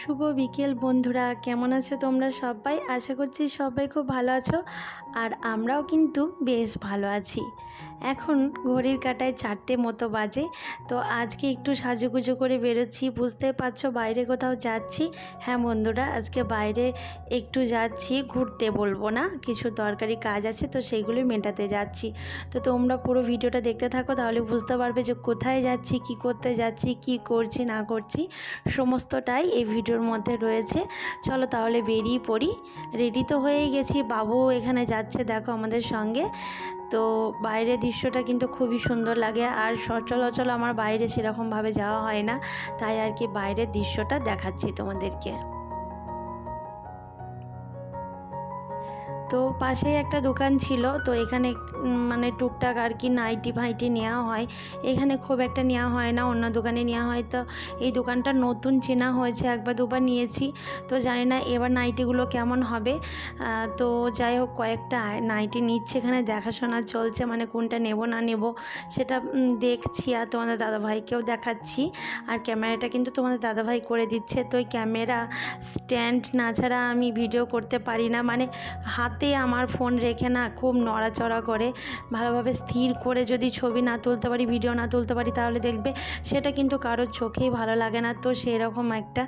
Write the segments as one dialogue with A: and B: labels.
A: শুভ বিকেল বন্ধুরা, কেমন আছো তোমরা সবাই? আশা করছি সবাই খুব ভালো আছো আর আমরাও কিন্তু বেশ ভালো আছি। এখন ঘড়ির কাটায় চারটে মতো বাজে, তো আজকে একটু সাজুগুজু করে বেরোচ্ছি। বুঝতে পারছ বাইরে কোথাও যাচ্ছি। হ্যাঁ বন্ধুরা, আজকে বাইরে একটু যাচ্ছি, ঘুরতে বলব না, কিছু দরকারি কাজ আছে তো সেইগুলোই মেটাতে যাচ্ছি। তো তোমরা পুরো ভিডিওটা দেখতে থাকো, তাহলে বুঝতে পারবে যে কোথায় যাচ্ছি, কি করতে যাচ্ছি, কি করছি, না করছি, সমস্তটাই এই ভিডিওর মধ্যে রয়েছে। চলো তাহলে বেরিয়ে পড়ি। রেডি তো হয়েই গেছি। বাবু এখানে যাচ্ছে দেখো আমাদের সঙ্গে। তো বাইরের দৃশ্যটা কিন্তু খুবই সুন্দর লাগে। আর সচলাচল আমার বাইরে সেরকমভাবে যাওয়া হয় না। তাই আর কি বাইরের দৃশ্যটা দেখাচ্ছি তোমাদেরকে। তো পাশেই একটা দোকান ছিল, তো এখানে মানে টুকটাক আর কি নাইটি ফাইটি নেওয়া হয়। এখানে খুব একটা নেওয়া হয় না, অন্য দোকানে নেওয়া হয়। তো এই দোকানটা নতুন চেনা হয়েছে, একবার দুবার নিয়েছি। তো জানি না এবার নাইটিগুলো কেমন হবে। তো যাই হোক, কয়েকটা নাইটি নিচ্ছে, এখানে দেখাশোনা চলছে মানে কোনটা নেব না নেব সেটা দেখছি আর তোমাদের দাদাভাইকেও দেখাচ্ছি। আর ক্যামেরাটা কিন্তু তোমাদের দাদাভাই করে দিচ্ছে, তো ওই ক্যামেরা স্ট্যান্ড না ছাড়া আমি ভিডিও করতে পারি না। মানে হাতে আমার ফোন রেখে না খুব নড়াচড়া করে, ভালোভাবে স্থির করে যদি ছবি না তুলতে পারি ভিডিও না তুলতে পারি, তাহলে দেখবে সেটা কিন্তু কারোর চোখেই ভালো লাগে না। তো সেরকম একটা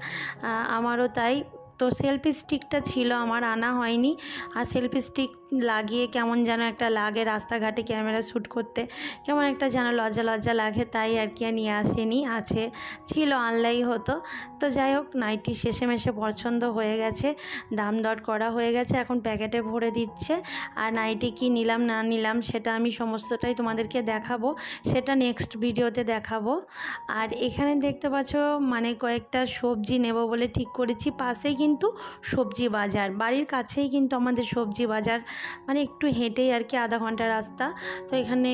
A: আমারও তাই। তো সেলফি স্টিকটা ছিল আমার, আনা হয়নি। আর সেলফি স্টিক লাগিয়ে কেমন যেন একটা লাগে রাস্তাঘাটে ক্যামেরা শ্যুট করতে। কেমন একটা যেন লজ্জা লজ্জা লাগে, তাই আর কি আর নিয়ে আসেনি, আছে। ছিল, আনলাই হতো। তো যাই হোক নাইটি শেষে মেশে পছন্দ হয়ে গেছে। দাম দর করা হয়ে গেছে, এখন প্যাকেটে ভরে দিচ্ছে। আর নাইটি কি নিলাম, না নিলাম, সেটা আমি সমস্তটাই তোমাদেরকে দেখাবো। সেটা নেক্সট ভিডিওতে দেখাবো। আর এখানে দেখতে পাচ্ছ মানে কয়েকটা সবজি নেব বলে ঠিক করেছি। পাশেই কিন্তু সবজি বাজার। বাড়ির কাছেই কিন্তু আমাদের সবজি বাজার। মানে একটু হেঁটেই আর কি আধা ঘণ্টা রাস্তা। তো এখানে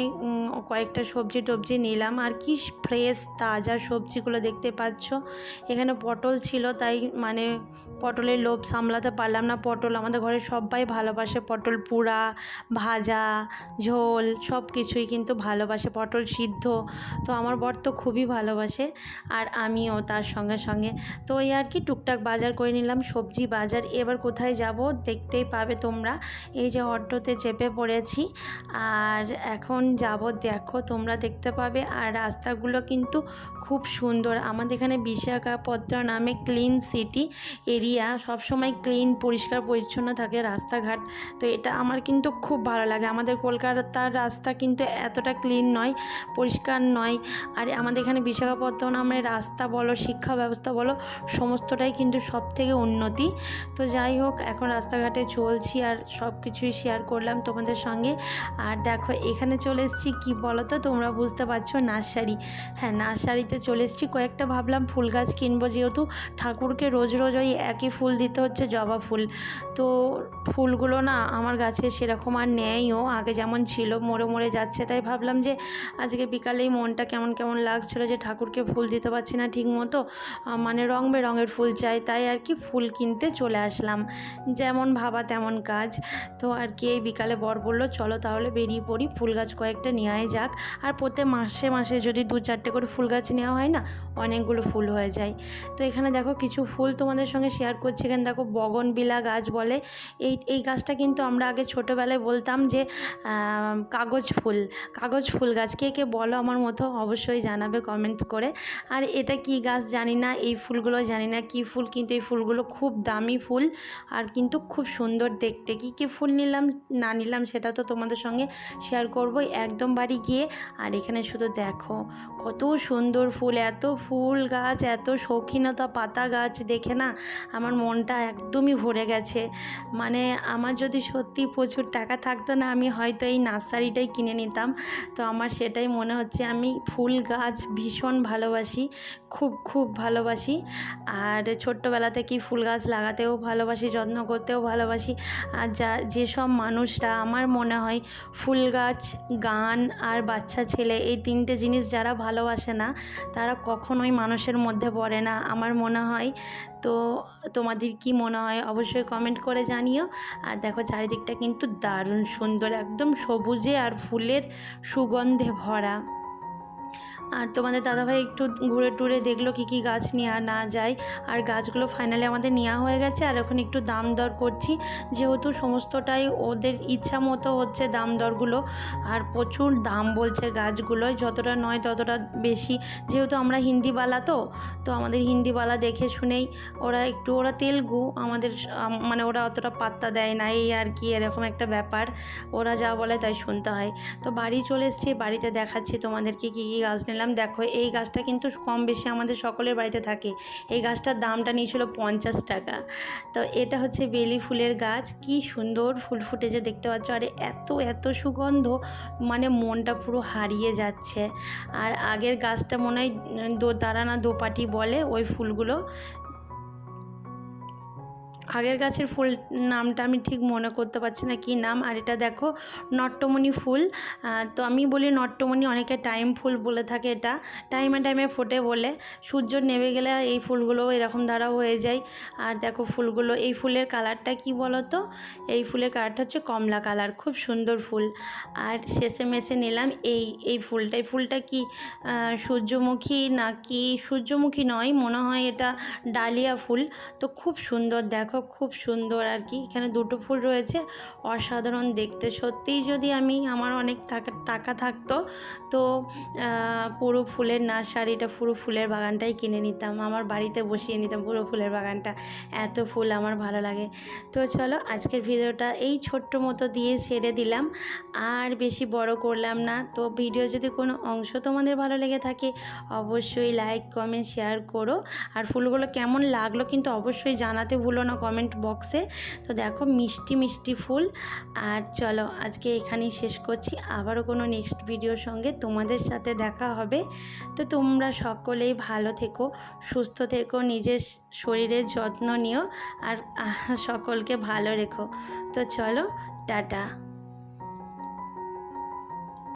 A: কয়েকটা সবজি টবজি নিলাম। আর কি ফ্রেশ তাজা সবজিগুলো দেখতে পাচ্ছ। এখানে পটল ছিল, তাই মানে পটলের লোভ সামলাতে পারলাম না। পটল আমাদের ঘরে সবাই ভালোবাসে। পটল পোড়া ভাজা, ঝোল সব কিছুই কিন্তু ভালোবাসে। পটল সিদ্ধ, তো আমার বর তো খুবই ভালোবাসে। আর আমিও তার সঙ্গে সঙ্গে। তো এই আর কি টুকটাক বাজার করে নিলাম। সবজি বাজার, এবার কোথায় যাব দেখতেই পাবে তোমরা। এই যে অটোতে চেপে পড়েছি। আর এখন যাব, দেখো তোমরা দেখতে পাবে। আর রাস্তাগুলো কিন্তু খুব সুন্দর। আমাদের এখানে বিশাখাপত্তনম নামে ক্লিন সিটি এরিয়া সবসময় ক্লিন পরিষ্কার, পরিচ্ছন্ন থাকে রাস্তাঘাট। তো এটা আমার কিন্তু খুব ভালো লাগে। আমাদের কলকাতার রাস্তা কিন্তু এতটা ক্লিন নয়, পরিষ্কার নয়। আর আমাদের এখানে বিশাখাপত্তনমের রাস্তা বলো, শিক্ষা ব্যবস্থা বলো, সমস্তটাই কিন্তু সব থেকে উন্নতি। তো যাই হোক, এখন রাস্তাঘাটে চলছি আর সব কিছুই শেয়ার করলাম তোমাদের সঙ্গে। আর দেখো, এখানে চলে এসেছি কী বলো তো তোমরা বুঝতে পারছ, নার্সারি। হ্যাঁ নার্সারিতে চলে এসেছি। কয়েকটা ভাবলাম ফুল গাছ কিনবো যেহেতু ঠাকুরকে রোজ রোজ ওই একই ফুল দিতে হচ্ছে, জবা ফুল। তো ফুলগুলো না আমার গাছে সেরকম আর নেয়ও, আগে যেমন ছিল, মরে মরে যাচ্ছে। তাই ভাবলাম যে আজকে বিকালেই মনটা কেমন কেমন লাগছিল যে ঠাকুরকে ফুল দিতে পারছি না ঠিক মতো মানে রং বেরঙের ফুল চাই, তাই আর কি ফুল কিনতে চলে আসলাম। যেমন ভাবা তেমন কাজ। তো আর কি এই বিকালে বর বলল, চলো তাহলে বেরিয়ে পড়ি, ফুল গাছ কয়েকটা নেওয়াই যাক। আর প্রত্যেক মাসে মাসে যদি দু চারটে করে ফুল গাছ নেওয়া হয় না, অনেকগুলো ফুল হয়ে যায়। তো এখানে দেখো কিছু ফুল তোমাদের সঙ্গে শেয়ার করছি। এখানে দেখো বগনবিলা গাছ বলে। এই এই গাছটা কিন্তু আমরা আগে ছোটোবেলায় বলতাম যে কাগজ ফুল। কাগজ ফুল গাছ। কে কে বলো আমার মতো অবশ্যই জানাবে কমেন্টস করে। আর এটা কি গাছ জানি না, এই ফুলগুলো জানি না, কি ফুল, কিন্তু এই ফুলগুলো খুব দামি ফুল আর কিন্তু খুব সুন্দর দেখতে। কি কি ফুল নিলাম, না নিলাম সেটা তো তোমাদের সঙ্গে শেয়ার করব একদম বাড়ি গিয়ে আর এখানে শুধু দেখো কত সুন্দর ফুল, এত ফুল গাছ, এত শৌখিনতা পাতা গাছ, দেখে না আমার মনটা একদমই ভরে গেছে। মানে আমার যদি সত্যি প্রচুর টাকা থাকতো না, আমি হয়তো এই নার্সারিটাই কিনে নিতাম। তো আমার সেটাই মনে হচ্ছে আমি ফুল গাছ ভীষণ ভালোবাসি, খুব খুব ভালোবাসি। আর ছোট্টবেলা থেকেই ফুল গাছ লাগাতেও ভালোবাসি, যত্ন করতেও ভালোবাসি। আর যা, যেসব মানুষরা আমার মনে হয় ফুল গাছ, গান আর বাচ্চা, ছেলে এই তিনটে জিনিস যারা ভালোবাসে না, তারা কখনোই মানুষের মধ্যে পড়ে না। আমার মনে হয়, তো তোমাদের কি মনে হয় অবশ্যই কমেন্ট করে জানিও। আর দেখো চারিদিকটা কিন্তু দারুণ সুন্দর, একদম সবুজে আর ফুলের সুগন্ধে ভরা। আর তোমাদের দাদাভাই একটু ঘুরে টুরে দেখল কী কী গাছ নেওয়া না যায়। আর গাছগুলো ফাইনালি আমাদের নেওয়া হয়ে গেছে আর এখন একটু দাম দর করছি। যেহেতু সমস্তটাই ওদের ইচ্ছা মতো হচ্ছে দাম দরগুলো। আর প্রচুর দাম বলছে গাছগুলোয় যতটা নয় ততটা বেশি। যেহেতু আমরা হিন্দিওয়ালা তো তো আমাদের হিন্দিওয়ালা দেখে শুনেই ওরা একটু ওরা তেলগু, আমাদের মানে ওরা অতটা পাত্তা দেয় না, এই আর কি, এরকম একটা ব্যাপার। ওরা যা বলে তাই শুনতে হয়। তো বাড়ি চলে এসেছি, বাড়িতে দেখাচ্ছি তোমাদেরকে কী কী গাছ নিলাম। দেখো, এই গাছটা কিন্তু কম বেশি আমাদের সকলের বাড়িতে থাকে। এই গাছটার দামটা নিয়েছিল পঞ্চাশ টাকা। তো এটা হচ্ছে বেলি ফুলের গাছ। কি সুন্দর ফুল ফুটেছে দেখতে পাচ্ছ। আরে, এত এত সুগন্ধ। মানে মনটা পুরো হারিয়ে যাচ্ছে। আর আগের গাছটা মনে হয় দো না দোপাটি বলে ওই ফুলগুলো। আগের গাছের ফুল নামটা আমি ঠিক মনে করতে পারছি না কী নাম, আর এটা দেখো নট্টমণি ফুল। তো আমি বলি নট্টমণি, অনেকে টাইম ফুল বলে থাকে এটা। টাইমে টাইমে ফোটে বলে। সূর্য নেমে গেলে এই ফুলগুলো এরকম ধারা হয়ে যায়। আর দেখো ফুলগুলো, এই ফুলের কালারটা কি বলো তো এই ফুলের কালারটা হচ্ছে কমলা কালার, খুব সুন্দর ফুল। আর শেষে মেশে নিলাম এই এই ফুলটা। এই ফুলটা কি সূর্যমুখী নাকি, সূর্যমুখী নয়, মনে হয় এটা ডালিয়া ফুল। তো খুব সুন্দর, দেখো খুব সুন্দর আর কি। এখানে দুটো ফুল রয়েছে, অসাধারণ দেখতে। সত্যিই যদি আমি, আমার অনেক টাকা টাকা থাকতো, তো পুরো ফুলের নার্সারিটা পুরো ফুলের বাগানটাই কিনে নিতাম। আমার বাড়িতে বসিয়ে নিতাম পুরো ফুলের বাগানটা। এত ফুল আমার ভালো লাগে। তো চলো, আজকের ভিডিওটা এই ছোট্ট মতো দিয়ে সেরে দিলাম। আর বেশি বড় করলাম না। তো ভিডিও যদি কোনো অংশ তোমাদের ভালো লেগে থাকে, অবশ্যই লাইক কমেন্ট শেয়ার করো। আর ফুলগুলো কেমন লাগল কিন্তু অবশ্যই জানাতে ভুলো না। কমেন্ট বক্সে তো দেখো, মিষ্টি মিষ্টি ফুল। আর চলো, আজকে এখানেই শেষ করছি। আবারও কোনো নেক্সট ভিডিওর সঙ্গে তোমাদের সাথে দেখা হবে। তো তোমরা সকলেই ভালো থেকো, সুস্থ থেকো, নিজের শরীরের যত্ন নিও। আর সকলকে ভালো রেখো। তো চলো, টাটা।